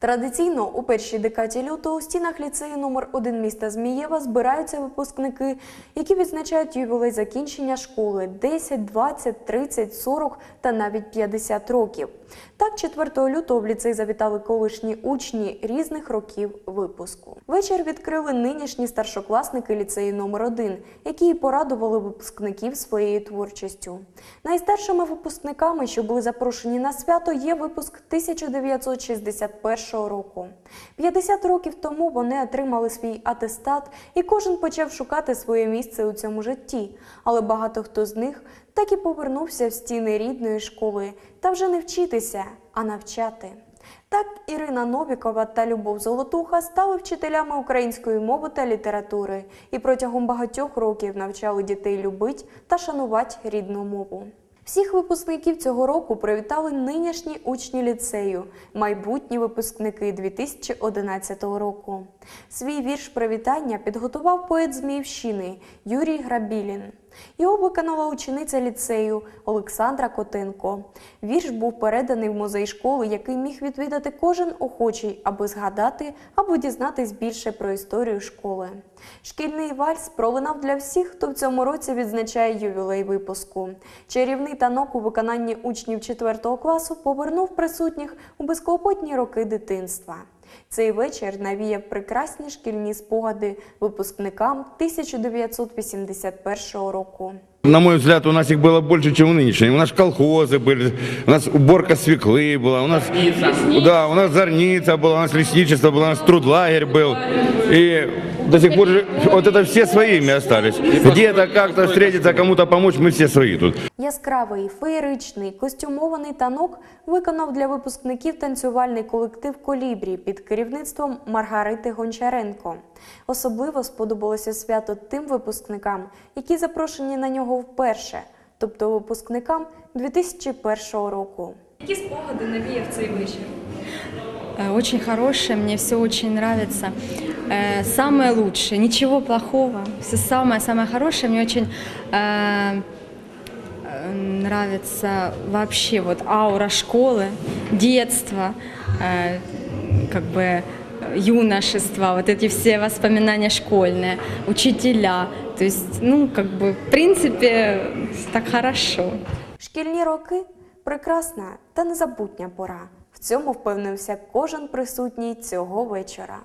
Традиційно у першій декаді лютого у стінах ліцею номер 1 міста Змієва збираються випускники, які відзначають ювілей закінчення школи 10, 20, 30, 40 та навіть 50 років. Так, 4 лютого в ліцей завітали колишні учні різних років випуску. Вечір відкрили нинішні старшокласники ліцею номер 1 які й порадували випускників своєю творчістю. Найстаршими випускниками, що були запрошені на свято, є випуск 1961 року. 50 років тому вони отримали свій атестат, і кожен почав шукати своє місце у цьому житті. Але багато хто з них так і повернувся в стіни рідної школи та вже не вчитися, а навчати. Так Ірина Новікова та Любов Золотуха стали вчителями української мови та літератури і протягом багатьох років навчали дітей любити та шанувати рідну мову. Всіх випускників цього року привітали нинішні учні ліцею, майбутні випускники 2011 року. Свій вірш привітання підготував поет Зміївщини Юрій Грабілін. Його виконала учениця ліцею Олександра Котенко. Вірш був переданий в музей школи, який міг відвідати кожен охочий, аби згадати або дізнатись більше про історію школи. Шкільний вальс пролунав для всіх, хто в цьому році відзначає ювілей випуску. Чарівний танок у виконанні учнів 4 класу повернув присутніх у безклопотні роки дитинства. Цей вечір навіяв прекрасні шкільні спогади випускникам 1981 року. На мой взгляд, у нас их было больше, чем у нынешней. У нас колхозы были, у нас уборка свеклы была, у нас, да, у нас зорница была, у нас лесничество было, у нас трудлагерь был. И до сих пор же вот это все своими остались. Где-то как-то встретиться, кому-то помочь, мы все свои тут. Яскравий, феєричний, костюмований танок виконав для випускників танцювальний колектив Колібрі під керівництвом Маргарити Гончаренко. Особливо сподобалося свято тим випускникам, які запрошені на нього вперше, тобто випускникам 2001 року. Які спогади навіяв цей вечір? Э, Очень хорошее, мне все очень нравится. Э, Самое лучшее, ничего плохого, все самое-самое хорошее. Мне очень э, э, нравится вообще вот аура школы, детства, э, как бы юношества, вот эти все воспоминания школьные, учителя. то есть, ну, как бы, в принципе, так хорошо. Шкільні роки прекрасна та незабутня пора. В цьому впевнився кожен присутній цього вечора.